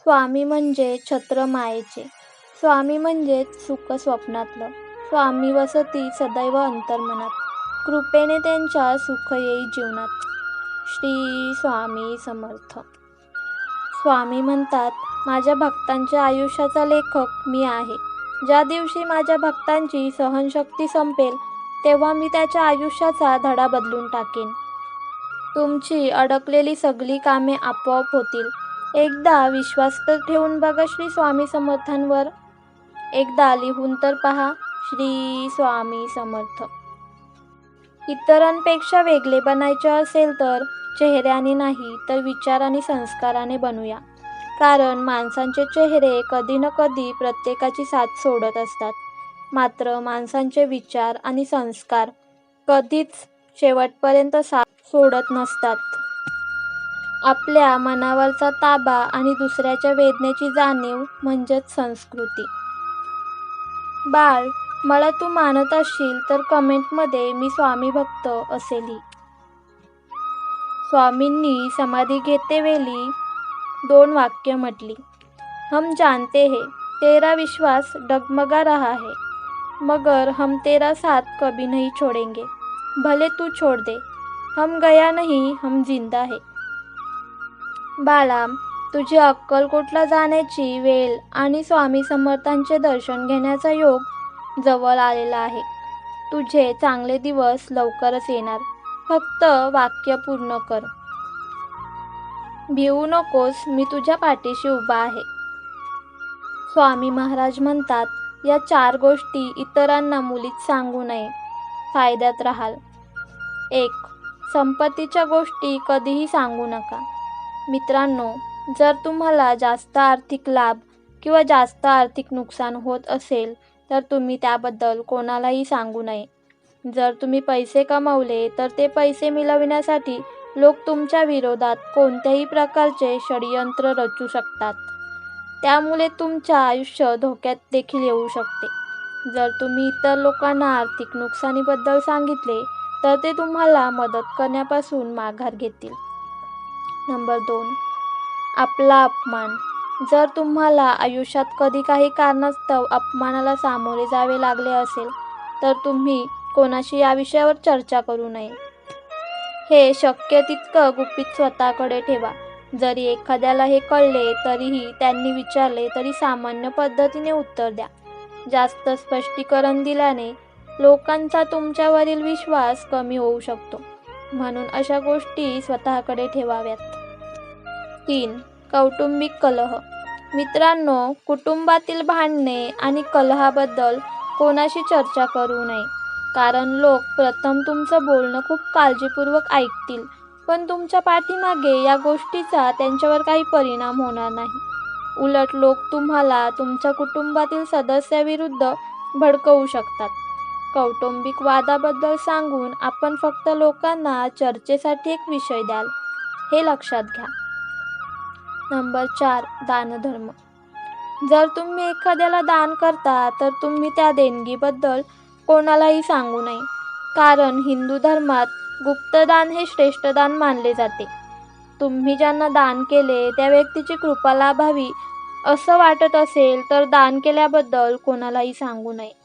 स्वामी म्हणजे छत्र मायेचे स्वामी म्हणजेच सुख स्वप्नातलं. स्वामी वसती सदैव अंतर्मनात. कृपेने त्यांच्या सुख येई जीवनात. श्री स्वामी समर्थ. स्वामी म्हणतात माझ्या भक्तांच्या आयुष्याचा लेखक मी आहे. ज्या दिवशी माझ्या भक्तांची सहनशक्ती संपेल तेव्हा मी त्याच्या आयुष्याचा धडा बदलून टाकेन. तुमची अडकलेली सगळी कामे आपोआप होतील. एकदा विश्वास तर ठेवून बघा श्री स्वामी समर्थांवर. एकदा लिहून तर पहा श्री स्वामी समर्थ. इतरांपेक्षा वेगळे बनायचे असेल तर चेहऱ्याने नाही तर विचार आणि संस्काराने बनूया. कारण माणसांचे चेहरे कधी न कधी प्रत्येकाची साथ सोडत असतात. मात्र माणसांचे विचार आणि संस्कार कधीच शेवटपर्यंत साथ सोडत नसतात. आपल्या मनावरचा ताबा आणि दुसऱ्याच्या वेदनेची जाणीव म्हणजेच संस्कृती. बाळ मला तू मानत असशील तर कमेंटमध्ये मी स्वामी भक्त असे लिही स्वामींनी समाधी घेतेवेळी दोन वाक्य म्हटली. हम जानते है तेरा विश्वास डगमगा रहा है. मगर हम तेरा साथ कभी नहीं छोड़ेंगे. भले तू छोड़ दे. हम गया नहीं हम जिंदा है. बाळा तुझी अक्कलकोटला जाण्याची वेळ आणि स्वामी समर्थांचे दर्शन घेण्याचा योग जवळ आलेला आहे. तुझे चांगले दिवस लवकरच येणार. फक्त वाक्य पूर्ण कर. भिवू नकोस मी तुझ्या पाठीशी उभा आहे. स्वामी महाराज म्हणतात या चार गोष्टी इतरांना मुलीत सांगू नये. फायद्यात राहाल. एक संपत्तीच्या गोष्टी कधीही सांगू नका. मित्रांनो जर तुम्हाला जास्त आर्थिक लाभ किंवा जास्त आर्थिक नुकसान होत असेल तर तुम्ही त्याबद्दल कोणालाही सांगू नये. जर तुम्ही पैसे कमावले तर ते पैसे मिळविण्यासाठी लोक तुमच्या विरोधात कोणत्याही प्रकारचे षडयंत्र रचू शकतात. त्यामुळे तुमच्या आयुष्य धोक्यात देखील येऊ शकते. जर तुम्ही इतर लोकांना आर्थिक नुकसानीबद्दल सांगितले तर ते तुम्हाला मदत करण्यापासून माघार घेतील. नंबर दोन. आपला अपमान. जर तुम्हाला आयुष्यात कधी काही कारणास्तव अपमानाला सामोरे जावे लागले असेल तर तुम्ही कोणाशी या विषयावर चर्चा करू नये. हे शक्य तितकं गुपित स्वतःकडे ठेवा. जरी एखाद्याला हे कळले तरीही त्यांनी विचारले तरी सामान्य पद्धतीने उत्तर द्या. जास्त स्पष्टीकरण दिल्याने लोकांचा तुमच्यावरील विश्वास कमी होऊ शकतो. म्हणून अशा गोष्टी स्वतःकडे ठेवाव्यात. तीन कौटुंबिक कलह. मित्रांनो कुटुंबातील भांडणे आणि कलहाबद्दल कोणाशी चर्चा करू नये. कारण लोक प्रथम तुमचं बोलणं खूप काळजीपूर्वक ऐकतील पण तुमच्या पाठीमागे या गोष्टीचा त्यांच्यावर काही परिणाम होणार नाही. उलट लोक तुम्हाला तुमच्या कुटुंबातील सदस्याविरुद्ध भडकवू शकतात. कौटुंबिक वादाबद्दल सांगून आपण फक्त लोकांना चर्चेसाठी एक विषय द्याल. हे लक्षात घ्या. नंबर चार दानधर्म. जर तुम्ही एखाद्याला दान करता तर तुम्ही त्या देणगीबद्दल कोणालाही सांगू नये. कारण हिंदू धर्मात गुप्तदान हे श्रेष्ठ दान मानले जाते. तुम्ही ज्यांना दान केले त्या व्यक्तीची कृपा लाभावी असं वाटत असेल तर दान केल्याबद्दल कोणालाही सांगू नये.